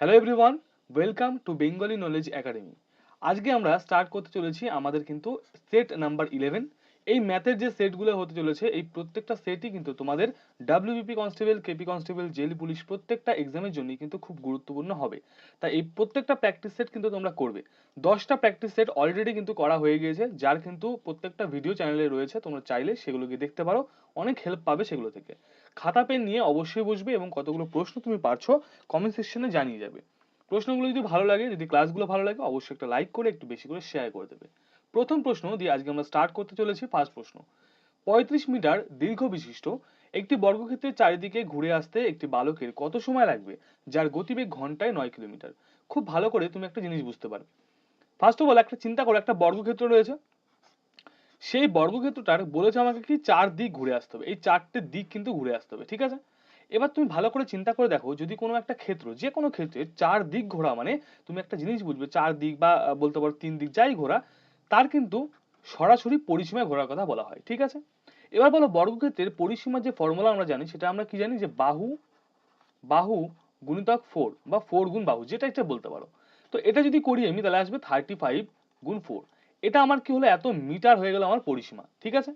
Hello everyone welcome to Bengali knowledge academy আজকে আমরা start করতে চলেছি আমাদের কিন্তু সেট নাম্বার ইলেভেন এই ম্যাথের যে সেটগুলো হতে চলেছে, এই প্রত্যেকটা সেটই কিন্তু তোমাদের WBP constable KP constable jail police প্রত্যেকটা এক্সামের জন্যই কিন্তু খুব গুরুত্বপূর্ণ হবে। তাই এই প্রত্যেকটা প্র্যাকটিস সেট কিন্তু তোমরা করবে। দশটা প্র্যাকটিস সেট অলরেডি কিন্তু করা হয়ে গিয়েছে, যার কিন্তু প্রত্যেকটা ভিডিও চ্যানেলে রয়েছে, তোমরা চাইলে সেগুলোকে দেখতে পারো, অনেক হেল্প পাবে সেগুলো থেকে। খাতা, পেন নিয়ে অবশ্যই বসবে এবং কতগুলো প্রশ্ন তুমি পারছ কমেন্ট সেকশনে জানিয়ে যাবে। প্রশ্নগুলো যদি ভালো লাগে, যদি ক্লাসগুলো ভালো লাগে, অবশ্যই একটা লাইক করে, একটু বেশি করে শেয়ার করে দেবে। প্রথম প্রশ্ন দিয়ে আজকে আমরা স্টার্ট করতে চলেছি ফার্স্ট প্রশ্ন। পঁয়ত্রিশ মিটার দীর্ঘ বিশিষ্ট, একটি বর্গক্ষেত্রের চারিদিকে ঘুরে আসতে একটি বালকের কত সময় লাগবে? যার গতিবেগ ঘন্টায় নয় কিলোমিটার। খুব ভালো করে তুমি একটা জিনিস বুঝতে পারবে। ফার্স্ট অফ অল একটা চিন্তা করো, একটা বর্গক্ষেত্র রয়েছে। সেই বর্গক্ষেত্রটার বলেছে আমাকে কি চার দিক ঘুরে আসতে হবে। এই চারটে দিক কিন্তু ঘুরে আসতে হবে, ঠিক আছে? এবার তুমি ভালো করে চিন্তা করে দেখো, যদি কোনো একটা ক্ষেত্র যে কোনো ক্ষেত্রে চার দিক ঘোরা মানে তুমি একটা জিনিস বুঝবে, চার দিক বা বলতে পারো তিন দিক যাই ঘোরা, তার কিন্তু সরাসরি পরিসীমায় ঘোরার কথা বলা হয়, ঠিক আছে? এবার বলো বর্গক্ষেত্রের পরিসীমার যে ফর্মুলা আমরা জানি, সেটা আমরা কি জানি? যে বাহু বাহু গুণিতক ফোর বা ফোর গুণ বাহু, যেটা একটা বলতে পারো। তো এটা যদি করি আমি, তাহলে আসবে থার্টি ফাইভ গুণ ফোর এটা আমার কি হলো? এত মিটার হয়ে গেল আমার পরিসীমা, ঠিক আছে?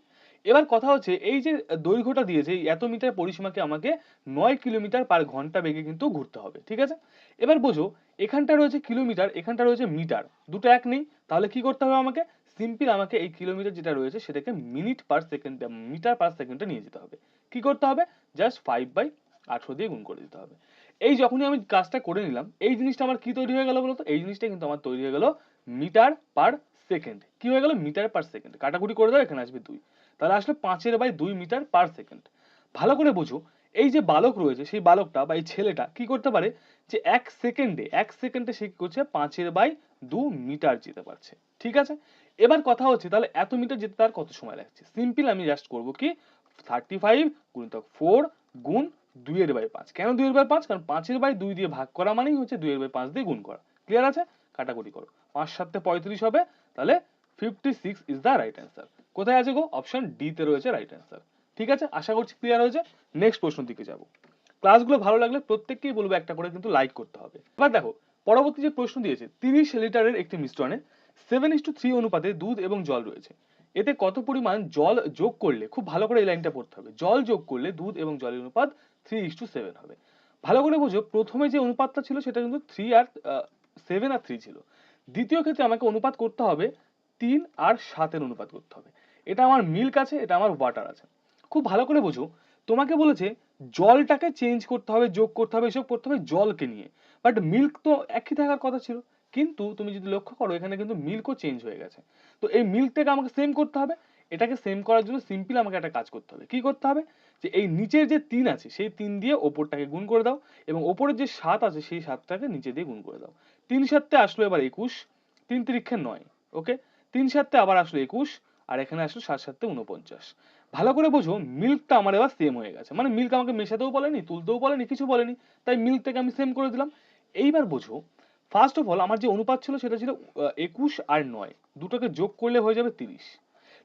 এবার কথা হচ্ছে, এই যে দৈর্ঘ্যটা দিয়েছে এত মিটার পরিসীমাকে আমাকে নয় কিলোমিটার পার ঘণ্টা বেগে কিন্তু ঘুরতে হবে, ঠিক আছে? এবার বোঝো, এখানটা রয়েছে কিলোমিটার, এখানটা রয়েছে মিটার, দুটো এক নেই। তাহলে কি করতে হবে আমাকে? সিম্পল আমাকে এই কিলোমিটার যেটা রয়েছে, সেটাকে minute per second, metre per সেকেন্ডে নিয়ে যেতে হবে। কি করতে হবে? জাস্ট ফাইভ বাই আঠেরো দিয়ে গুণ করে দিতে হবে। এই যখনই আমি কাজটা করে নিলাম, এই জিনিসটা আমার কি তৈরি হয়ে গেল বলতো? এই জিনিসটা কিন্তু আমার তৈরি হয়ে গেল মিটার পার সেকেন্ড কি হয়ে গেল? মিটার পার সেকেন্ড কাটাকুটি করে দাও, এখানে আসবে দুই। তাহলে আসলে পাঁচের বাই দুই মিটার পার সেকেন্ড ভালো করে বোঝো, এই যে বালক রয়েছে, সেই বালকটা বা এই ছেলেটা কি করতে পারে? যে এক সেকেন্ডে এক সেকেন্ডে সে কি করছে? পাঁচের বাই দু মিটার যেতে পারছে। ঠিক আছে? এবার কথা হচ্ছে, তাহলে এত মিটার যেতে তার কত সময় লাগছে? সিম্পল আমি জাস্ট করব কি? থার্টি ফাইভ গুণিতক ফোর গুণ দুইয়ের বাই পাঁচ। কেন দুইয়ের বাই পাঁচ? কারণ পাঁচের বাই দুই দিয়ে ভাগ করা মানেই হচ্ছে দুইয়ের বাই পাঁচ দিয়ে গুণ করা। ক্লিয়ার আছে? কাটাকুটি করো। পাঁচ সাতে পঁয়ত্রিশ হবে তাহলে fifty six is the right answer কোথায় আছে গো? অপশন ডি তে রয়েছে রাইট অ্যান্সার ঠিক আছে? আশা করছি ক্লিয়ার হয়েছে। নেক্সট প্রশ্ন দিকে যাব। ক্লাসগুলো ভালো লাগলে প্রত্যেককেই বলব একটা করে কিন্তু লাইক করতে হবে। এবার দেখো, পরবর্তী যে প্রশ্ন দিয়েছে, তিরিশ লিটারের একটি মিশ্রণে সেভেন ইস টু থ্রি অনুপাতে দুধ এবং জল রয়েছে। এতে কত পরিমাণ জল যোগ করলে, খুব ভালো করে এই লাইনটা পড়তে হবে। জল যোগ করলে দুধ এবং জলের অনুপাত থ্রি ইস টু সেভেন হবে। ভালো করে বোঝো, প্রথমে যে অনুপাতটা ছিল সেটা কিন্তু থ্রি আর সেভেন আর থ্রি ছিল। দ্বিতীয় ক্ষেত্রে আমাকে অনুপাত করতে হবে তিন আর সাতের অনুপাত করতে হবে। এটা আমার মিল্ক আছে, এটা আমার ওয়াটার আছে। খুব ভালো করে বোঝো, তোমাকে বলেছে জলটাকে চেঞ্জ করতে হবে, যোগ করতে হবে, এসব করতে হবে জলকে নিয়ে। বাট মিল্ক তো একই থাকার কথা ছিল। কিন্তু তুমি যদি লক্ষ্য করো, এখানে কিন্তু মিল্কও চেঞ্জ হয়ে গেছে। তো এই মিল্কটাকে আমাকে সেম করতে হবে, এটাকে সেম করার জন্য সিম্পল আমাকে একটা কাজ করতে হবে। কি করতে হবে? যে এই নিচের যে তিন আছে, সেই তিন দিয়ে ওপরটাকে গুণ করে দাও এবং ওপরের যে সাত আছে, সেই সাতটাকে নিচে দিয়ে গুণ করে দাও। তিন সাতটা আসলো এবার একুশ, তিন তিরিক্ষে নয়, ওকে? তিন সাতটা আবার আসলো একুশ, আর এখানে আসলো সাত সাতটা উনপঞ্চাশ ভালো করে বোঝো, মিল্কটা আমার এবার সেম হয়ে গেছে। মানে মিল্ক আমাকে মেশাতেও বলেনি, তুলতেও বলেনি, কিছু বলেনি, তাই মিল্কটাকে আমি সেম করে দিলাম। এইবার বোঝো ফার্স্ট অফ অল আমার যে অনুপাত ছিল সেটা ছিল একুশ আর নয়। দুটোকে যোগ করলে হয়ে যাবে তিরিশ।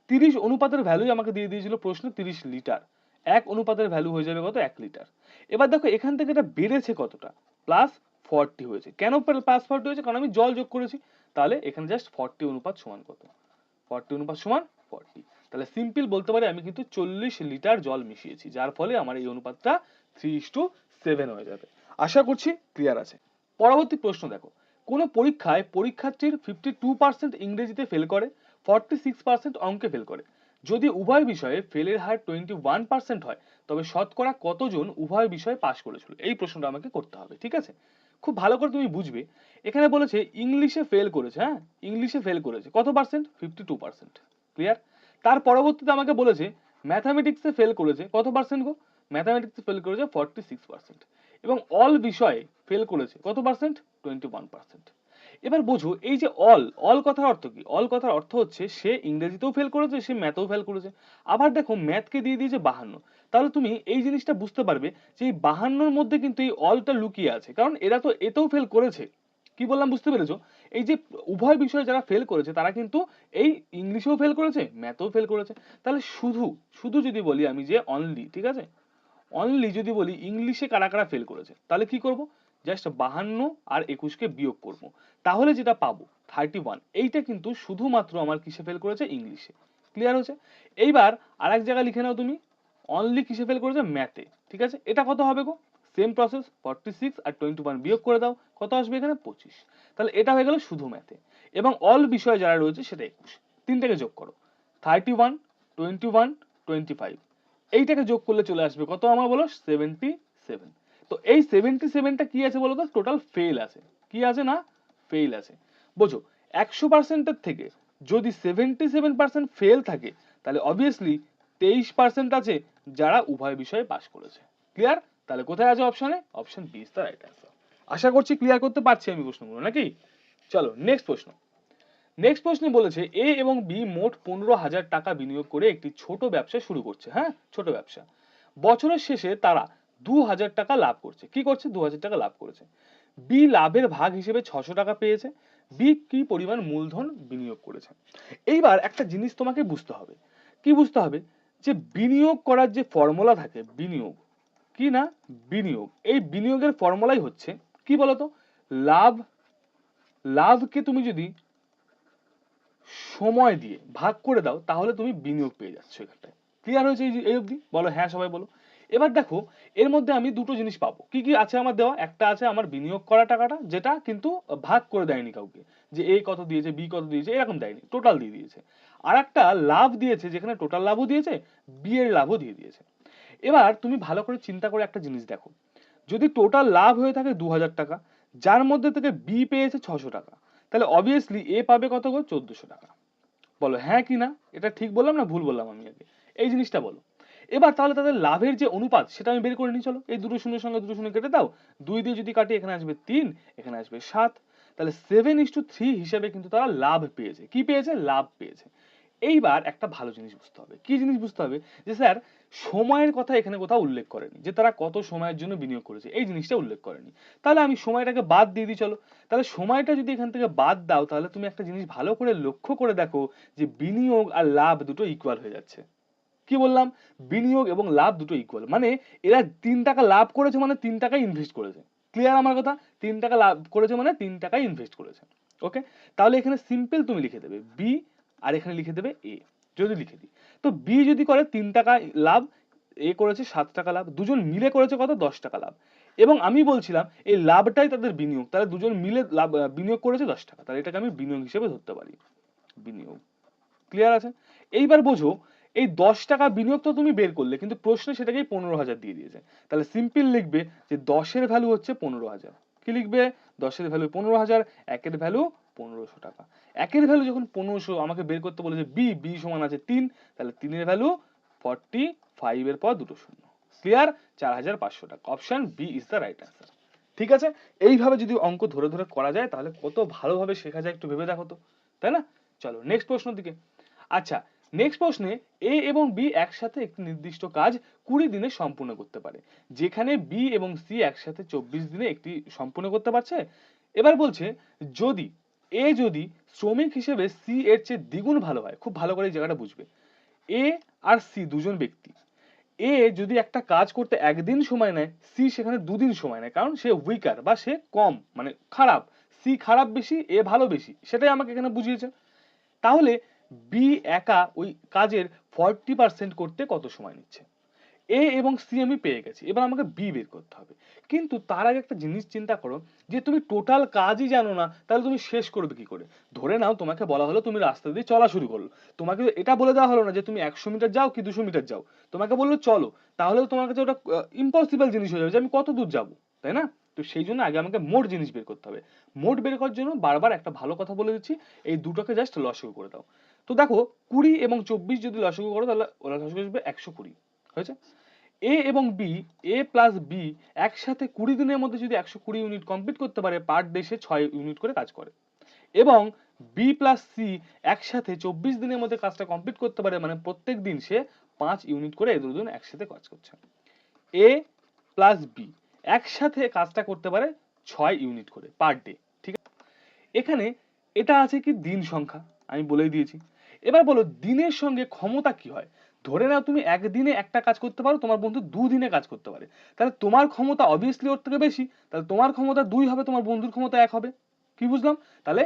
তিরিশ অনুপাতের ভ্যালুই আমাকে দিয়ে দিয়েছিল প্রশ্ন তিরিশ লিটার। এক অনুপাতের ভ্যালু হয়ে যাবে কত? এক লিটার। এবার দেখো, এখান থেকে এটা বেড়েছে কতটা? প্লাস ফর্টি হয়েছে। কেন প্লাস ফর্টি হয়েছে? কারণ আমি জল যোগ করেছি। তাহলে এখানে জাস্ট ফর্টি অনুপাত সমান কত? ফর্টি অনুপাত সমান ফর্টি তাহলে সিম্পল বলতে পারি, আমি কিন্তু চল্লিশ লিটার জল মিশিয়েছি, যার ফলে আমার এই অনুপাতটা থ্রি টু সেভেন হয়ে যাবে। আশা করছি ক্লিয়ার আছে। পরবর্তী প্রশ্ন দেখো। কোনো পরীক্ষায় পরীক্ষার্থীর ফিফটি টু পার্সেন্ট ইংরেজিতে ফেল করে ফর্টি সিক্স পার্সেন্ট অঙ্কে ফেল করে। যদি উভয় বিষয়ে ফেলের হার টোয়েন্টি ওয়ান পার্সেন্ট হয়, তবে শতকরা কতজন উভয় বিষয়ে পাশ করেছিল? এই প্রশ্নটা আমাকে করতে হবে, ঠিক আছে? খুব ভালো করে তুমি বুঝবে। এখানে বলেছে ইংলিশে ফেল করেছে হ্যাঁ? ইংলিশে ফেল করেছে। কত percent fifty two percent clear তার পরবর্তীতে আমাকে বলেছে ম্যাথামেটিক্সে ফেল করেছে, কত পার্সেন্ট গো? ম্যাথামেটিক্সে ফেল করেছে ফর্টি সিক্স পার্সেন্ট এবং অল বিষয়ে ফেল করেছে, কত পার্সেন্ট টোয়েন্টি ওয়ান পার্সেন্ট এবার বোঝো, এই যে অল অল কথার অর্থ কি? অল কথার অর্থ হচ্ছে, সে ইংরেজিতেও ফেল করেছে, সে ম্যাথেও ফেল করেছে। আবার দেখো ম্যাথকে দিয়ে দিয়েছে বাহান্ন। তাহলে তুমি এই জিনিসটা বুঝতে পারবে যে এই বাহান্নর মধ্যে কিন্তু এই অলটা লুকিয়ে আছে। কারণ এরা তো এতেও ফেল করেছে। কি বললাম, বুঝতে পেরেছ? এই যে উভয় বিষয়ে যারা ফেল করেছে, তারা কিন্তু এই ইংলিশেও ফেল করেছে ম্যাথেও ফেল করেছে। তাহলে শুধু শুধু যদি বলি আমি যে অনলি ঠিক আছে? অনলি যদি বলি, ইংলিশে কারা কারা ফেল করেছে? তাহলে কি করব? জাস্ট বাহান্ন আর একুশকে বিয়োগ করব। তাহলে যেটা পাবো থার্টি ওয়ান এইটা কিন্তু শুধুমাত্র আমার কিসে ফেল করেছে? ইংলিশে। ক্লিয়ার হয়েছে? এইবার আর এক জায়গায় লিখে নাও তুমি। অনলি কিসে ফেল করেছে? ম্যাথে ঠিক আছে? এটা কত হবে গো? সেম প্রসেস ফর্টি সিক্স আর টোয়েন্টি ওয়ান বিয়োগ করে দাও। কত আসবে এখানে? পঁচিশ। তাহলে এটা হয়ে গেল শুধু ম্যাথে এবং অল বিষয়ে যারা রয়েছে, সেটা একুশ। তিনটাকে যোগ করো। Thirty one twenty one twenty five এইটাকে যোগ করলে চলে আসবে কত আমার বলো? সেভেন্টি সেভেন তো এই সেভেন্টি সেভেনটা কি আছে বলো তো টোটাল ফেল আছে। কি আছে না? ফেল আছে। বোঝো, একশো পার্সেন্টের থেকে যদি সেভেন্টি সেভেন পার্সেন্ট ফেল থাকে, তাহলে অবভিয়াসলি তেইশ পার্সেন্ট আছে যারা উভয় বিষয়ে পাস করেছে। ক্লিয়ার তাহলে কোথায় আছে অপশনে option B is the right answer আশা করছি ক্লিয়ার করতে পারছি আমি প্রশ্নগুলো, নাকি? চলো নেক্সট প্রশ্ন। নেক্সট প্রশ্নে বলেছে এ এবং বি মোট পনেরো হাজার টাকা বিনিয়োগ করে একটি ছোট ব্যবসা শুরু করছে। হ্যাঁ? ছোট ব্যবসা। বছরের শেষে তারা দু হাজার টাকা লাভ করছে। কি করছে? দু হাজার টাকা লাভ করেছে। বি লাভের ভাগ হিসেবে ছশো টাকা পেয়েছে। বি কি পরিমাণ মূলধন বিনিয়োগ করেছে? এইবার একটা জিনিস তোমাকে বুঝতে হবে। কি বুঝতে হবে? যে বিনিয়োগ করার যে ফর্মুলা থাকে, বিনিয়োগ, কি না? বিনিয়োগ। এই বিনিয়োগের ফর্মুলাই হচ্ছে, কি বলতো? লাভ, লাভকে তুমি যদি সময় দিয়ে ভাগ করে দাও, তাহলে তুমি বিনিয়োগ পেয়ে যাচ্ছ এখানটায়। ক্লিয়ার হয়েছে এই অবধি? বলো হ্যাঁ সবাই বলো। এবার দেখো, এর মধ্যে আমি দুটো জিনিস পাবো। কি কি আছে আমার দেওয়া? একটা আছে আমার বিনিয়োগ করা টাকাটা, যেটা কিন্তু ভাগ করে দেয়নি কাউকে। যে এ কত দিয়েছে, বি কত দিয়েছে, এরকম দেয়নি টোটাল দিয়ে দিয়েছে। আর একটা লাভ দিয়েছে, যেখানে টোটাল লাভও দিয়েছে, বি এর লাভও দিয়ে দিয়েছে। এবার তুমি ভালো করে চিন্তা করে একটা জিনিস দেখো। যদি টোটাল লাভ হয়ে থাকে দু হাজার টাকা, যার মধ্যে থেকে বি পেয়েছে ছশো টাকা, তাহলে অবভিয়াসলি এ পাবে কত গো? চোদ্দশো টাকা। বলো হ্যাঁ কি না? এটা ঠিক বললাম না ভুল বললাম আমি আগে? এই জিনিসটা বলো। এবার তাহলে তাদের লাভের যে অনুপাত, সেটা আমি বের করে নিই, চলো। এই দুটো শূন্যের সঙ্গে দুটো শূন্য কেটে দাও। দুই দিয়ে যদি কাটি, এখানে আসবে তিন, এখানে আসবে সাত। তাহলে সেভেন ইস টু থ্রি হিসেবে কিন্তু তারা লাভ পেয়েছে। কি পেয়েছে? লাভ পেয়েছে। এইবার একটা ভালো জিনিস বুঝতে হবে। কি জিনিস বুঝতে হবে? যে স্যার, সময়ের কথা এখানে কোথাও উল্লেখ করেনি, যে তারা কত সময়ের জন্য বিনিয়োগ করেছে। এই জিনিসটা উল্লেখ করেনি। তাহলে আমি সময়টাকে বাদ দিয়ে দিই, চলো। তাহলে সময়টা যদি এখান থেকে বাদ দাও, তাহলে তুমি একটা জিনিস ভালো করে লক্ষ্য করে দেখো যে বিনিয়োগ আর লাভ দুটো ইকুয়াল হয়ে যাচ্ছে। কি বললাম? বিনিয়োগ এবং লাভ দুটো ইকুয়াল মানে এরা তিন টাকা লাভ করেছে মানে তিন টাকা ইনভেস্ট করেছে। ক্লিয়ার আমার কথা? তিন টাকা লাভ করেছে মানে তিন টাকা ইনভেস্ট করেছে। ওকে তাহলে এখানে সিম্পল তুমি লিখে দেবে বি আর এখানে লিখে দেবে এ যদি লিখে দিই। তো বি যদি করে তিন টাকা লাভ এ করেছে সাত টাকা লাভ, দুজন মিলে করেছে কত? দশ টাকা লাভ। এবং আমি বলছিলাম, এই লাভটাই তাদের বিনিয়োগ। তাহলে দুজন মিলে লাভ বিনিয়োগ করেছে দশ টাকা। তাহলে এটাকে আমি বিনিয়োগ হিসেবে ধরতে পারি। বিনিয়োগ। ক্লিয়ার আছে? এইবার বোঝো এই দশ টাকা বিনিয়োগ তো তুমি বের করলে, কিন্তু প্রশ্নে সেটাকেই পনেরো হাজার দিয়ে দিয়েছে। তাহলে সিম্পল লিখবে যে দশের ভ্যালু হচ্ছে পনেরো হাজার। কি লিখবে? দশের ভ্যালু পনেরো হাজার, একের ভ্যালু পনেরোশো টাকা। একের ভ্যালু যখন পনেরোশো আমাকে বের করতে বলেছে বি বি সমান আছে তিন, তাহলে তিনের ভ্যালু ফর্টি ফাইভের পর দুটো শূন্য। ক্লিয়ার চার হাজার পাঁচশো টাকা। Option B is the right answer ঠিক আছে? এইভাবে যদি অঙ্ক ধরে ধরে করা যায়, তাহলে কত ভালোভাবে শেখা যায় একটু ভেবে দেখো তো। তাই না? চলো নেক্সট প্রশ্ন দিকে। আচ্ছা নেক্সট প্রশ্নে এ এবং বি একসাথে একটি নির্দিষ্ট কাজ কুড়ি দিনে সম্পূর্ণ করতে পারে, যেখানে বি এবং সি একসাথে চব্বিশ দিনে একটি সম্পূর্ণ করতে পারছে। এবার বলছে, যদি এ যদি শ্রমিক হিসেবে সি এর চেয়ে দ্বিগুণ ভালো হয়, খুব ভালো করে এই জায়গাটা বুঝবে। এ আর সি দুজন ব্যক্তি। এ যদি একটা কাজ করতে একদিন সময় নেয় সি সেখানে দুদিন সময় নেয়, কারণ সে উইকার বা সে কম মানে খারাপ। সি খারাপ বেশি এ ভালো বেশি, সেটাই আমাকে এখানে বুঝিয়েছে। তাহলে বি একা ওই কাজের ফর্টি পার্সেন্ট করতে কত সময় নিচ্ছে? এ এবং সি আমি পেয়ে গেছি, এবার আমাকে বি বের করতে হবে। কিন্তু তার আগে একটা জিনিস চিন্তা করো, যে তুমি টোটাল কাজই জানো না, তাহলে তুমি শেষ করবে কি করে? ধরে নাও তোমাকে বলা হলো তুমি রাস্তা দিয়ে চলা শুরু করল। তোমাকে এটা বলে দেওয়া হলো না যে তুমি একশো মিটার যাও কি দুশো মিটার যাও। তোমাকে বলল চলো, তাহলে তোমার কাছে ওটা ইম্পসিবল জিনিস হয়ে যাবে যে আমি কত দূর যাব, তাই না? তো সেই জন্য আগে আমাকে মোট জিনিস বের করতে হবে। মোট বের করার জন্য বারবার একটা ভালো কথা বলে দিচ্ছি, এই দুটোকে জাস্ট লসগু করে দাও। তো দেখো কুড়ি এবং চব্বিশ যদি লসগু করো, তাহলে লসগু আসবে একশো কুড়ি, হয়েছে? এ এবং বি, এ প্লাস বি একসাথে কুড়ি দিনের মধ্যে যদি একশো কুড়ি ইউনিট কমপ্লিট করতে পারে পার ডে সে ছয় ইউনিট করে কাজ করে। এবং বি প্লাস সি একসাথে চব্বিশ দিনের মধ্যে কাজটা কমপ্লিট করতে পারে মানে প্রত্যেক দিন সে পাঁচ ইউনিট করে এ দুজন একসাথে কাজ করছে। এ প্লাস বি একসাথে কাজটা করতে পারে ছয় ইউনিট করে পার ডে ঠিক আছে? এখানে এটা আছে কি? দিন সংখ্যা। আমি বলেই দিয়েছি। এবার বলো দিনের সঙ্গে ক্ষমতা কি হয়? ধরে নাও তুমি একদিনে একটা কাজ করতে পারো তোমার বন্ধু দুদিনে কাজ করতে পারে। তাহলে তোমার ক্ষমতা অবভিয়াসলি ওর থেকে বেশি তাহলে তোমার ক্ষমতা দুই হবে তোমার বন্ধুর ক্ষমতা এক হবে। কি বুঝলাম? তাহলে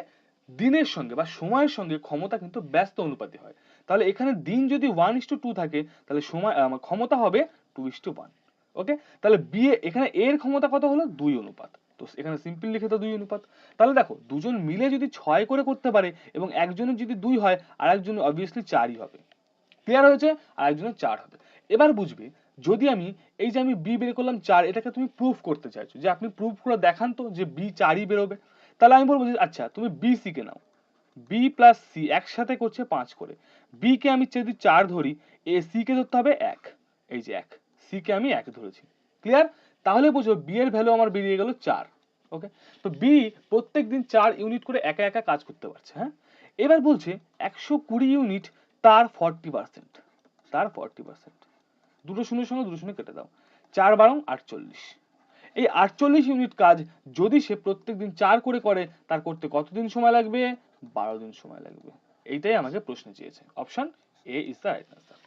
দিনের সঙ্গে বা সময়ের সঙ্গে ক্ষমতা কিন্তু ব্যস্ত অনুপাতে হয়। তাহলে এখানে দিন যদি ওয়ান ইস টু টু থাকে তাহলে সময় আহ, ক্ষমতা হবে two is to one okay তাহলে বিয়ে এখানে এর ক্ষমতা কত হলো? দুই অনুপাত। তো এখানে সিম্পল লিখে তো দুই অনুপাত। তাহলে দেখো, দুজন মিলে যদি ছয় করে করতে পারে এবং একজনের যদি দুই হয় আর একজন অবভিয়াসলি চারই হবে। ক্লিয়ার হয়েছে? আর একজনের চার হবে। এবার বুঝবে, যদি আমি এই যে আমি বি বের করলাম চার, এটাকে তুমি প্রুফ করতে চাইছো। যে আপনি প্রুফ করে দেখান তো যে বি চারই বেরোবে। তাহলে আমি বলব যে আচ্ছা তুমি বি সি কে নাও। বি প্লাস সি একসাথে করছে পাঁচ করে। বি কে আমি যদি চার ধরি, এ সি কে ধরতে হবে এক। এই যে এক। সি কে আমি এক ধরেছি। ক্লিয়ার তাহলে বুঝো বি এর ভ্যালু আমার বেরিয়ে গেল চার। ওকে তো বি প্রত্যেক দিন চার ইউনিট করে একা একা কাজ করতে পারছে হ্যাঁ? এবার বলছে একশো কুড়ি ইউনিট তার ফর্টি পার্সেন্ট তার ফর্টি পার্সেন্ট দুটো শূন্যের সঙ্গে দুটো শূন্য কেটে দাও। চার বারং আটচল্লিশ। এই আটচল্লিশ ইউনিট কাজ যদি সে প্রত্যেক দিন চার করে করে, তার করতে কতদিন সময় লাগবে? বারো দিন সময় লাগবে। এইটাই আমাকে প্রশ্ন চেয়েছে option A is the right answer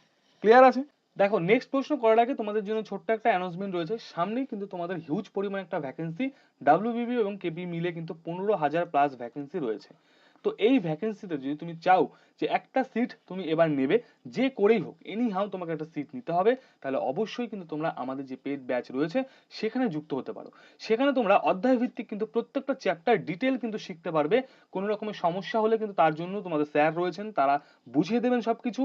clear আছে? দেখো নেক্সট প্রশ্ন করার আগে তোমাদের জন্য ছোট্ট একটা অ্যানাউন্সমেন্ট রয়েছে। সামনেই কিন্তু তোমাদের হিউজ পরিমাণ একটা ভ্যাকেন্সি ডাব্লিউবিবি এবং কেপি মিলে কিন্তু পনেরো হাজার প্লাস ভ্যাকেন্সি রয়েছে। তো এই ভ্যাকেন্সিতে যদি তুমি চাও যে একটা সিট তুমি এবার নেবে, যে করেই হোক এনি হাউ তোমাকে একটা সিট নিতে হবে। তাহলে অবশ্যই কিন্তু তোমরা আমাদের যে পেড ব্যাচ রয়েছে, সেখানে যুক্ত হতে পারো। সেখানে তোমরা অধ্যায় ভিত্তিক কিন্তু প্রত্যেকটা চ্যাপ্টার ডিটেল কিন্তু শিখতে পারবে। কোনো রকমের সমস্যা হলে কিন্তু তার জন্য তোমাদের স্যার রয়েছেন, তারা বুঝিয়ে দেবেন সবকিছু।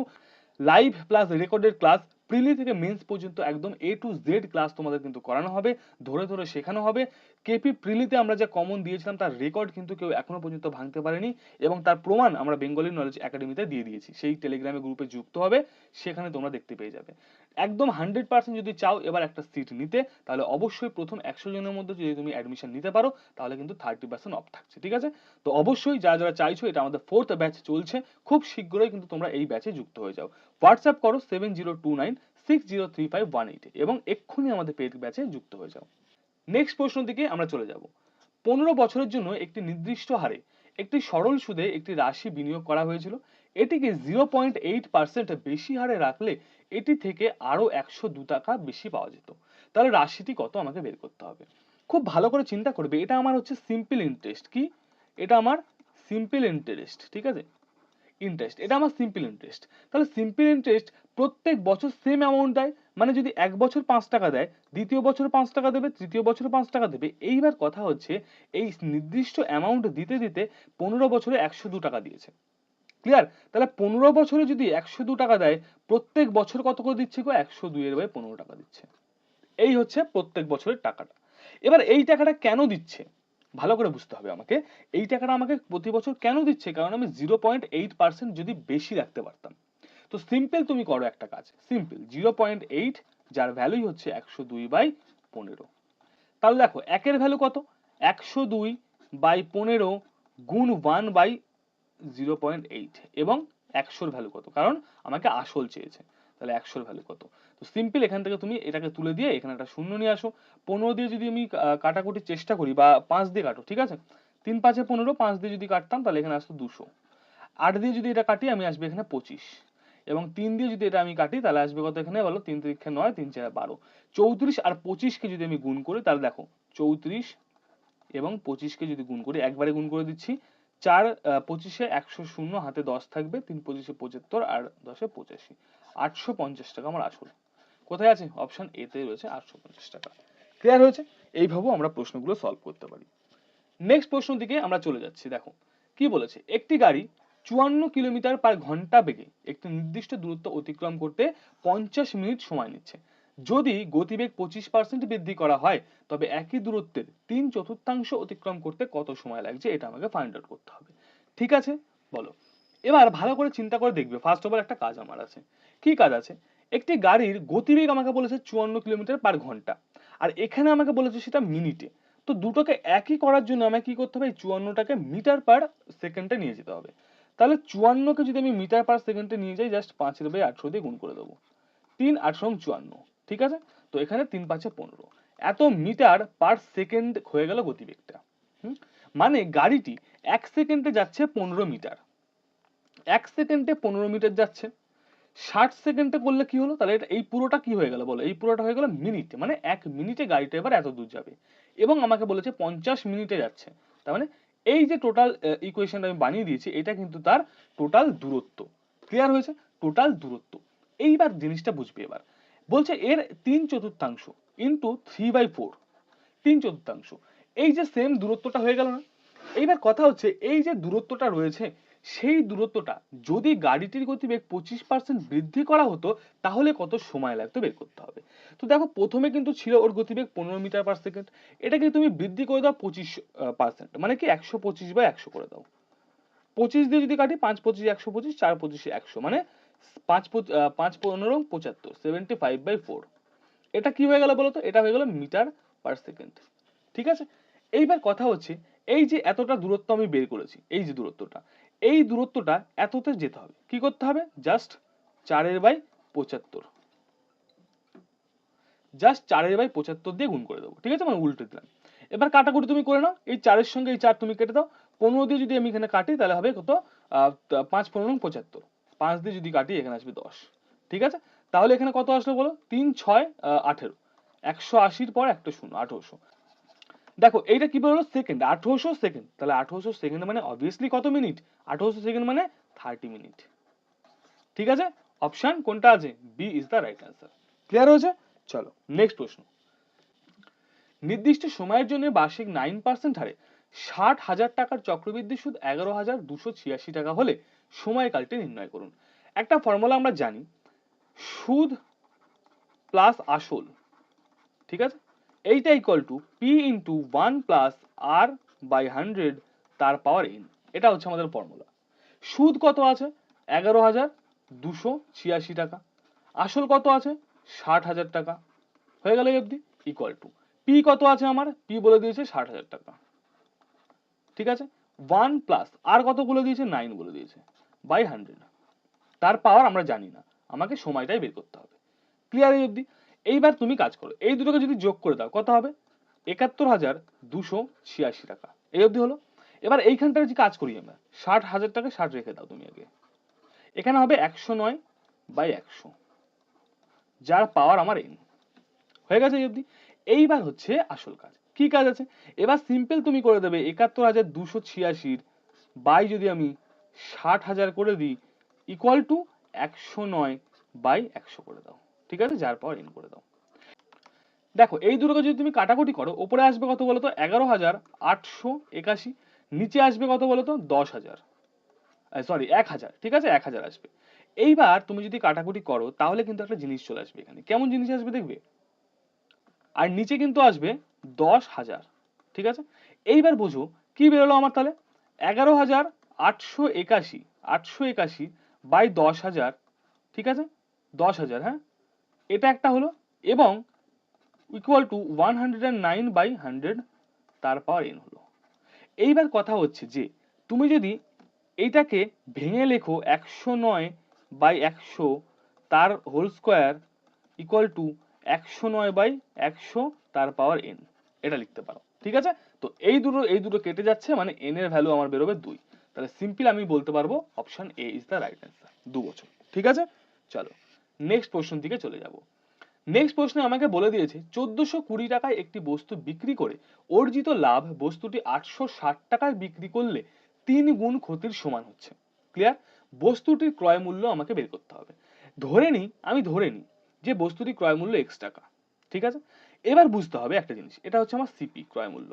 লাইভ প্লাস রেকর্ডেড ক্লাস প্রিলি থেকে মেন্স পর্যন্ত একদম এ টু জেড ক্লাস তোমাদের কিন্তু করানো হবে, ধরে ধরে শেখানো হবে। কেপি প্রিলিতে আমরা যা কমন দিয়েছিলাম, তার রেকর্ড কিন্তু কেউ এখনও পর্যন্ত ভাঙতে পারেনি এবং তার প্রমাণ আমরা বেঙ্গলি নলেজ একাডেমিতে দিয়ে দিয়েছি। সেই টেলিগ্রামে গ্রুপে যুক্ত হবে, সেখানে তোমরা দেখতে পেয়ে যাবে। একদম হান্ড্রেড পার্সেন্ট যদি চাও এবার একটা সিট নিতে, তাহলে অবশ্যই প্রথম একশো জনের মধ্যে যদি তুমি অ্যাডমিশন নিতে পারো, তাহলে কিন্তু থার্টি পার্সেন্ট অফ থাকছে, ঠিক আছে? তো অবশ্যই যারা যারা চাইছো, এটা আমাদের ফোর্থ ব্যাচ চলছে, খুব শীঘ্রই কিন্তু তোমরা এই ব্যাচে যুক্ত হয়ে যাও। হোয়াটসঅ্যাপ করো seven zero two nine six zero three five one এইটে এবং এক্ষুনি আমাদের পেড ব্যাচে যুক্ত হয়ে যাও। নেক্সট প্রশ্ন দিকে আমরা চলে যাব। পনেরো বছরের জন্য একটি নির্দিষ্ট হারে একটি সরল সুদে একটি রাশি বিনিয়োগ করা হয়েছিল। এটিকে জিরো পয়েন্ট এইট পার্সেন্ট বেশি হারে রাখলে এটি থেকে আরও একশো দু টাকা বেশি পাওয়া যেত। তাহলে রাশিটি কত আমাকে বের করতে হবে? খুব ভালো করে চিন্তা করবে। এটা আমার হচ্ছে সিম্পল ইন্টারেস্ট কি? এটা আমার সিম্পল ইন্টারেস্ট ঠিক আছে? ইন্টারেস্ট এটা আমার সিম্পল ইন্টারেস্ট তাহলে সিম্পল ইন্টারেস্ট প্রত্যেক বছর সেম অ্যামাউন্ট দেয় মানে যদি এক বছর পাঁচ টাকা দেয়, দ্বিতীয় বছর পাঁচ টাকা দেবে, তৃতীয় বছর পাঁচ টাকা দেবে। এইবার কথা হচ্ছে, এই নির্দিষ্ট অ্যামাউন্ট দিতে দিতে পনেরো বছরে একশো দু টাকা দিয়েছে। ক্লিয়ার তাহলে পনেরো বছরে যদি একশো দু টাকা দেয়, প্রত্যেক বছর কত করে দিচ্ছে গো? একশো দুইয়ের বাই পনেরো টাকা দিচ্ছে। এই হচ্ছে প্রত্যেক বছরের টাকাটা। এবার এই টাকাটা কেন দিচ্ছে? ভালো করে বুঝতে হবে আমাকে। এই টাকাটা আমাকে প্রতি বছর কেন দিচ্ছে? কারণ আমি জিরো পয়েন্ট এইট পার্সেন্ট যদি বেশি রাখতে পারতাম। তো সিম্পল তুমি করো একটা কাজ। সিম্পল জিরো পয়েন্ট এইট যার ভ্যালুই হচ্ছে একশো দুই বাই পনেরো। তাহলে দেখো, একের ভ্যালু কত? একশো দুই বাই পনেরো গুণ one by zero point eight এবং একশোর ভ্যালু কত? কারণ আমাকে আসল চেয়েছে। তাহলে একশোর ভ্যালু কত? তো সিম্পল এখান থেকে তুমি এটাকে তুলে দিয়ে এখানে একটা শূন্য নিয়ে আসো। পনেরো দিয়ে যদি আমি কাটাকুটির চেষ্টা করি বা পাঁচ দিয়ে কাটো, ঠিক আছে? তিন পাঁচে পনেরো, পাঁচ দিয়ে যদি কাটতাম তাহলে এখানে আসতো দুশো। আট দিয়ে যদি এটা কাটি, আমি আসবে এখানে পঁচিশ। এবং তিন দিয়ে যদি এটা আমি কাটি, তাহলে আসবে কত এখানে বলো? তিন তিরিক্ষে নয়, তিন চার বারো। চৌত্রিশ আর পঁচিশকে যদি আমি গুণ করি, তাহলে দেখো, চৌত্রিশ এবং পঁচিশকে যদি গুণ করি, একবারে গুণ করে দিচ্ছি, চার পঁচিশে একশো শূন্য, হাতে দশ থাকবে, তিন পঁচিশে পঁচাত্তর আর দশে পঁচাশি। আটশো পঞ্চাশ টাকা আমার আসল কোথায় আছে? অপশন এতে রয়েছে আটশো পঞ্চাশ টাকা। ক্লিয়ার হয়েছে? এইভাবেও আমরা প্রশ্নগুলো সলভ করতে পারি। নেক্সট প্রশ্ন দিকে আমরা চলে যাচ্ছি, দেখো। কি বলেছে? একটি গাড়ি চুয়ান্ন কিলোমিটার পার ঘণ্টা বেগে একটি নির্দিষ্ট দূরত্ব অতিক্রম করতে পঞ্চাশ মিনিট সময় নিচ্ছে। যদি গতিবেগ পঁচিশ পার্সেন্ট বৃদ্ধি করা হয়, তবে একই দূরত্বের তিন চতুর্থাংশ অতিক্রম করতে কত সময় লাগছে, এটা আমাকে ফাইন্ড আউট করতে হবে। ঠিক আছে? বলো। এবার ভালো করে চিন্তা করে দেখবে। ফার্স্ট অফ অল একটা কাজ আমার আছে। কি কাজ আছে? একটি গাড়ির গতিবেগ আমাকে বলেছে চুয়ান্ন কিলোমিটার পার ঘণ্টা। আর এখানে আমাকে বলেছে সেটা মিনিটে। তো দুটোকে একই করার জন্য আমাকে কি করতে হবে? এই চুয়ান্নটাকে মিটার পার সেকেন্ডে নিয়ে যেতে হবে। তাহলে চুয়ান্নকে যদি আমি মিটার পার সেকেন্ডে নিয়ে যাই জাস্ট পাঁচের বাই আটশো দিয়ে গুণ করে দেবো। তিন আটশো চুয়ান্ন। ঠিক আছে? তো এখানে তিন পাঁচে পনেরো। এত মিটার পার সেকেন্ড হয়ে গেল গতিবেগটা। হুম? মানে গাড়িটি এক সেকেন্ডে যাচ্ছে পনেরো মিটার। এক সেকেন্ডে পনেরো মিটার যাচ্ছে, ষাট সেকেন্ডে করলে কি হলো? তাহলে এই পুরোটা কি হয়ে গেল বলো? এই পুরোটা হয়ে গেল মিনিট মানে এক মিনিটে গাড়িটা এবার এত দূর যাবে। এবং আমাকে বলেছে পঞ্চাশ মিনিটে যাচ্ছে। তার মানে এই যে টোটাল ইকুয়েশনটা আমি বানিয়ে দিয়েছি, এটা কিন্তু তার টোটাল দূরত্ব। ক্লিয়ার হয়েছে? টোটাল দূরত্ব। এইবার জিনিসটা বুঝবে এবার। বলছে এর তিন চতুর্থাংশ ইন্টু থ্রি বাই ফোর তিন চতুর্থাংশ। এই যে সেম দূরত্বটা হয়ে গেল না? এইবার কথা হচ্ছে, এই যে দূরত্বটা রয়েছে সেই দূরত্বটা যদি গাড়িটির গতিবেগ পঁচিশ পার্সেন্ট বৃদ্ধি করা হতো, তাহলে কত সময় লাগতো বের করতে হবে? তো দেখো, প্রথমে কিন্তু ছিল ওর গতিবেগ পনেরো মিটার পার সেকেন্ড এটাকে তুমি বৃদ্ধি করে দাও পঁচিশ পার্সেন্ট মানে কি একশো পঁচিশ বা একশো করে দাও। পঁচিশ দিয়ে যদি কাটি পাঁচ পঁচিশ, একশো পঁচিশ, চার পঁচিশে, একশো মানে পাঁচ পঁচ- পনেরো, পঁচাত্তর সেভেন্টি ফাইভ বাই ফোর এটা কি হয়ে গেল বলো তো এটা হয়ে গেল মিটার পার সেকেন্ড ঠিক আছে? এইবার কথা হচ্ছে, এই যে এতটা দূরত্ব আমি বের করেছি, এই যে দূরত্বটা এই দূরত্বটা এততে যেতে হবে। কি করতে হবে? জাস্ট চারের বাই পঁচাত্তর। জাস্ট চারের বাই পঁচাত্তর দিয়ে গুণ করে দেবো। ঠিক আছে? মানে উল্টে দিলাম। এবার কাটাকুটি তুমি করে নাও। এই চারের সঙ্গে এই চার তুমি কেটে দাও। পনেরো দিয়ে যদি আমি এখানে কাটি, তাহলে হবে কত? পাঁচ পনেরো পঁচাত্তর। পাঁচ দিয়ে যদি কাটি, এখানে আসবে দশ। ঠিক আছে? তাহলে এখানে কত আসলো বলো? তিন, ছয় আঠেরো। একশো আশির পর একটা শূন্য, আঠেরোশো। দেখো, এইটা কি বলল? সেকেন্ড আঠেরোশো সেকেন্ড তাহলে আঠেরোশো সেকেন্ড মানে অবভিয়াসলি কত মিনিট আঠেরোশো সেকেন্ড মানে থার্টি মিনিট ঠিক আছে? অপশন কোনটা আছে? B is the right answer clear হয়েছে? চলো নেক্সট প্রশ্ন। নির্দিষ্ট সময়ের জন্য বার্ষিক নাইন পার্সেন্ট হারে ষাট হাজার টাকার চক্রবৃদ্ধি সুদ এগারো হাজার দুশো ছিয়াশি টাকা হলে সময়কালটি নির্ণয় করুন। একটা ফর্মুলা আমরা জানি। সুদ প্লাস আসল। ঠিক আছে? এইটা equal to P into one plus R by hundred তার পাওয়ার এন এটা হচ্ছে আমাদের ফর্মুলা সুদ কত আছে? এগারো হাজার দুশো ছিয়াশি টাকা। আসল কত আছে? ষাট হাজার টাকা। হয়ে গেল অবধি। ইকুয়াল টু পি কত আছে আমার? পি বলে দিয়েছে ষাট হাজার টাকা। ঠিক আছে? ওয়ান প্লাস আর কত বলে দিয়েছে? নাইন বলে দিয়েছে। বাই হান্ড্রেড তার পাওয়ার আমরা জানি না। আমাকে সময়টাই বের করতে হবে। ক্লিয়ার এই অবধি? এইবার তুমি কাজ করো। এই দুটোকে যদি যোগ করে দাও, কত হবে? একাত্তর হাজার দুশো ছিয়াশি টাকা। এই অবধি হলো। এবার এইখানটা যে কাজ করি আমরা, ষাট হাজার টাকা ষাট রেখে দাও তুমি আগে। এখানে হবে একশো নয় বাই একশো, যার পাওয়ার আমার এন হয়ে গেছে এই অবধি। এইবার হচ্ছে আসল কাজ। কি কাজ আছে? এবার সিম্পল তুমি করে দেবে একাত্তর হাজার দুশো ছিয়াশির বাই যদি আমি ষাট হাজার করে দিই ইকুয়াল টু একশো নয় বাই একশো করে দাও। ঠিক আছে? যার পাওয়ার এন করে দাও। দেখো, এই দুটোকে যদি তুমি কাটাকুটি করো, ওপরে আসবে কত বলো তো এগারো হাজার আটশো একাশি, নিচে আসবে কত বলো তো দশ হাজার। সরি এক হাজার, ঠিক আছে? এক হাজার আসবে। এইবার তুমি যদি কাটাকুটি করো, তাহলে কিন্তু একটা জিনিস চলে আসবে এখানে। কেমন জিনিস আসবে দেখবে? আর নিচে কিন্তু আসবে দশ হাজার, ঠিক আছে? এইবার বোঝো, কি বেরোলো আমার তাহলে এগারো হাজার আটশো একাশি আটশো একাশি বাই দশ হাজার, ঠিক আছে? দশ হাজার হ্যাঁ? এটা একটা হলো, এবং equal to one hundred and nine by hundred তার পাওয়ার এন হলো। এইবার কথা হচ্ছে যে, তুমি যদি এইটাকে ভেঙে লেখো একশো নয় বাই একশো, তার হোল স্কোয়ার ইকুয়াল টু একশো নয় বাই একশো, তার পাওয়ার এন এটা লিখতে পারো, ঠিক আছে? তো এই দুটো এই দুটো কেটে যাচ্ছে মানে এন এর ভ্যালু আমার বেরোবে দুই। তাহলে সিম্পল আমি বলতে পারব option A is the right answer দু বছর, ঠিক আছে? চলো। নেক্সট প্রশ্ন দিকে চলে যাব। নেক্সট প্রশ্নে আমাকে বলে দিয়েছে, চোদ্দশো কুড়ি টাকায় একটি বস্তু বিক্রি করে অর্জিত লাভ বস্তুটি আটশো ষাট টাকায় বিক্রি করলে তিন গুণ ক্ষতির সমান হচ্ছে। ক্লিয়ার বস্তুটির ক্রয় মূল্য আমাকে বের করতে হবে। ধরে নিই, আমি ধরে নিই যে বস্তুটির ক্রয় মূল্য এক্স টাকা। ঠিক আছে? এবার বুঝতে হবে একটা জিনিস, এটা হচ্ছে আমার সিপি ক্রয় মূল্য।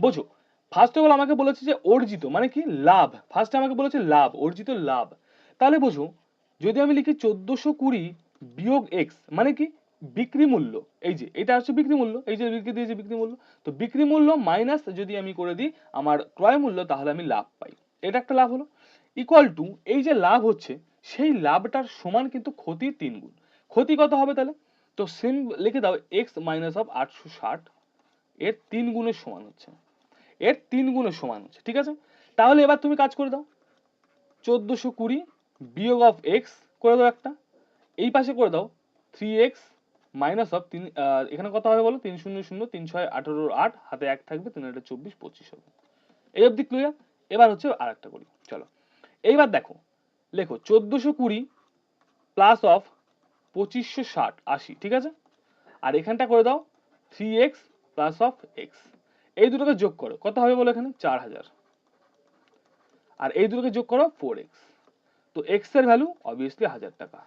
বোঝো ফার্স্ট অফ অল আমাকে বলেছে যে অর্জিত মানে কি? লাভ। ফার্স্টে আমাকে বলেছে লাভ, অর্জিত লাভ। তাহলে বোঝো যদি আমি লিখি চোদ্দশো কুড়ি বিয়োগ এক্স মানে কি? বিক্রি মূল্য। এই যে, এটা হচ্ছে বিক্রি মূল্য। এই যে বিক্রি দিয়েছে বিক্রি মূল্য। তো বিক্রি মূল্য মাইনাস যদি আমি করে দিই আমার ক্রয় মূল্য, তাহলে আমি লাভ পাই। এটা একটা লাভ হলো। ইকুয়াল টু এই যে লাভ হচ্ছে, সেই লাভটার সমান কিন্তু ক্ষতি তিন গুণ। ক্ষতি কত হবে তাহলে? তো সেম লিখে দাও এক্স মাইনাস অফ আটশো ষাট, এর তিন গুণের সমান হচ্ছে। এর তিন গুণের সমান হচ্ছে, ঠিক আছে? তাহলে এবার তুমি কাজ করে দাও। চোদ্দোশো কুড়ি বিয়োগ অফ এক্স করে দাও একটা। এই পাশে করে দাও। থ্রি এক্স মাইনাস অফ তিন এখানে কত হবে বলো? তিন শূন্য শূন্য, তিন ছয় আঠারো আট, হাতে এক থাকবে, তিন একটা চব্বিশ, পঁচিশ হবে। এই অবধি ক্লিয়ার এবার হচ্ছে আর একটা করি। চলো। এইবার দেখো, লেখো, চোদ্দোশো কুড়ি প্লাস অফ পঁচিশশো ষাট, আশি, ঠিক আছে? আর এখানটা করে দাও three x plus of x এই দুটোকে যোগ করো। কত হবে বলো এখানে? চার হাজার। আর এই দুটোকে যোগ করো ফোর এক্স তো এক্সের ভ্যালু অবভিয়াসলি হাজার টাকা।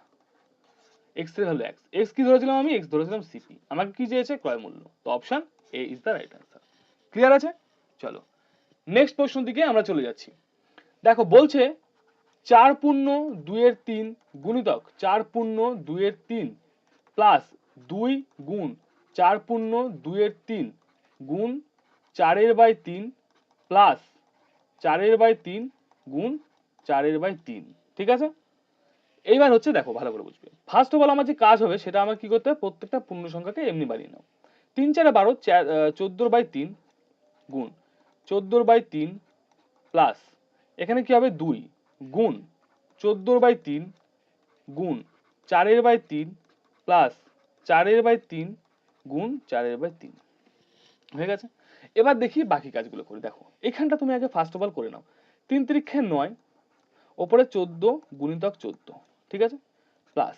এক্সের ভ্যালু এক্স এক্স কি ধরেছিলাম আমি? এক্স ধরেছিলাম সিপি আমাকে কি চেয়েছে? ক্রয় মূল্য। তো option A is the right answer clear আছে? চলো। নেক্সট প্রশ্ন দিকে আমরা চলে যাচ্ছি। দেখো, বলছে চার পূর্ণ দুইয়ের তিন গুণিতক। চার পূর্ণ দুইয়ের তিন প্লাস দুই গুণ চার পূর্ণ দুইয়ের তিন গুণ চারের বাই তিন প্লাস চারের বাই তিন গুণ চারের বাই তিন। ঠিক আছে? এইবার হচ্ছে দেখো, ভালো করে বুঝবে। ফার্স্ট অফ অল আমার যে কাজ হবে, সেটা আমার কি করতে হবে? প্রত্যেকটা পূর্ণ সংখ্যাকে এমনি বাড়িয়ে নাও। তিন চারে বারো চোদ্দোর বাই তিন গুণ। চোদ্দোর বাই তিন প্লাস এখানে কি হবে? দুই গুণ। চোদ্দোর বাই তিন গুণ। চারের বাই তিন প্লাস চারের বাই তিন গুণ চারের বাই তিন। হয়ে গেছে? এবার দেখি বাকি কাজগুলো করি। দেখো, এখানটা তুমি আগে ফার্স্ট অফ অল করে নাও। তিন তিরিক্ষে নয় ওপরে চোদ্দ, গুণিতক চোদ্দ, ঠিক আছে? প্লাস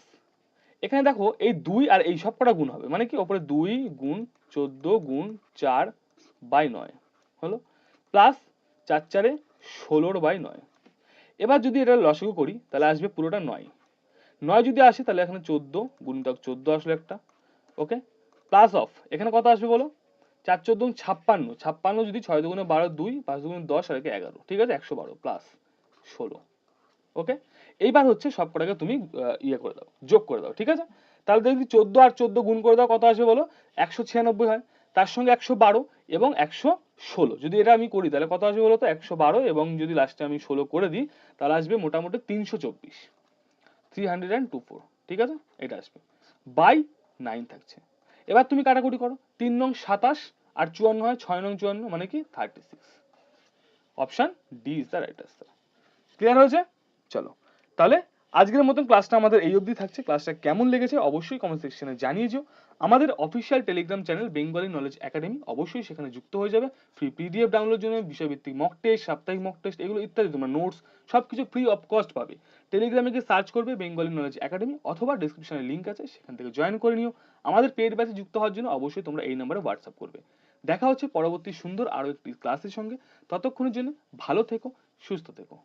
এখানে দেখো এই দুই আর এই সব কটা গুণ হবে। মানে কি? ওপরে দুই গুণ চোদ্দ গুণ চার বাই নয়। হলো? প্লাস চার চারে ষোলোর বাই নয়। এবার যদি এটা লসগু করি, তাহলে আসবে পুরোটা নয়। নয় যদি আসে, তাহলে এখানে চোদ্দ, গুণিতক চোদ্দ আসলো একটা। ওকে প্লাস অফ এখানে কত আসবে বলো? চার, চোদ্দ ছাপ্পান্ন। ছাপ্পান্ন যদি ছয় দুগুণে বারো, দুই, পাঁচ দুগুণে দশ, আর একে এগারো। ঠিক আছে? একশো বারো প্লাস ষোলো। ওকে এইবার হচ্ছে সব কটাকে তুমি ইয়ে করে দাও, যোগ করে দাও, ঠিক আছে? তাহলে যদি চোদ্দ আর চোদ্দ গুণ করে দাও, কত আসবে বলো? একশো ছিয়ানব্বই হয়। তার সঙ্গে একশো বারো এবং একশো ষোলো। যদি এটা আমি করি, তাহলে কত আসবে বলো তো? একশো বারো এবং যদি লাস্টে আমি ষোলো করে দিই, তাহলে আসবে মোটামুটি তিনশো চব্বিশ। Three hundred and two four ঠিক আছে? এটা আসবে। বাই নাইন থাকছে। এবার তুমি কাটাকুটি করো। তিন নং সাতাশ আর চুয়ান্ন হয়, ছয় নং চুয়ান্ন মানে কি? Thirty six option D is the right answer clear হয়েছে? চলো। তাহলে আজকের মতন ক্লাসটা আমাদের এই অবধি থাকছে। ক্লাসটা কেমন লেগেছে অবশ্যই কমেন্ট সেকশনে জানিয়ে যেও আমাদের official Telegram channel Bengali knowledge academy অবশ্যই সেখানে যুক্ত হয়ে যাবে। ফ্রি পিডিএফ ডাউনলোড জন্য, বিষয়ভিত্তিক মক টেস্ট সাপ্তাহিক মক টেস্ট এগুলো ইত্যাদি, তোমরা নোটস সব কিছু ফ্রি অফ কস্ট পাবে টেলিগ্রামে গিয়ে সার্চ করবে বেঙ্গলি নলেজ একাডেমি অথবা ডিসক্রিপশনে লিঙ্ক আছে, সেখান থেকে জয়েন করে নিও। আমাদের পেড ব্যাচে যুক্ত হওয়ার জন্য অবশ্যই তোমরা এই নম্বরে হোয়াটসঅ্যাপ করবে। দেখা হচ্ছে পরবর্তী সুন্দর আরও একটি ক্লাসের সঙ্গে। ততক্ষণের জন্য ভালো থেকো, সুস্থ থেকো।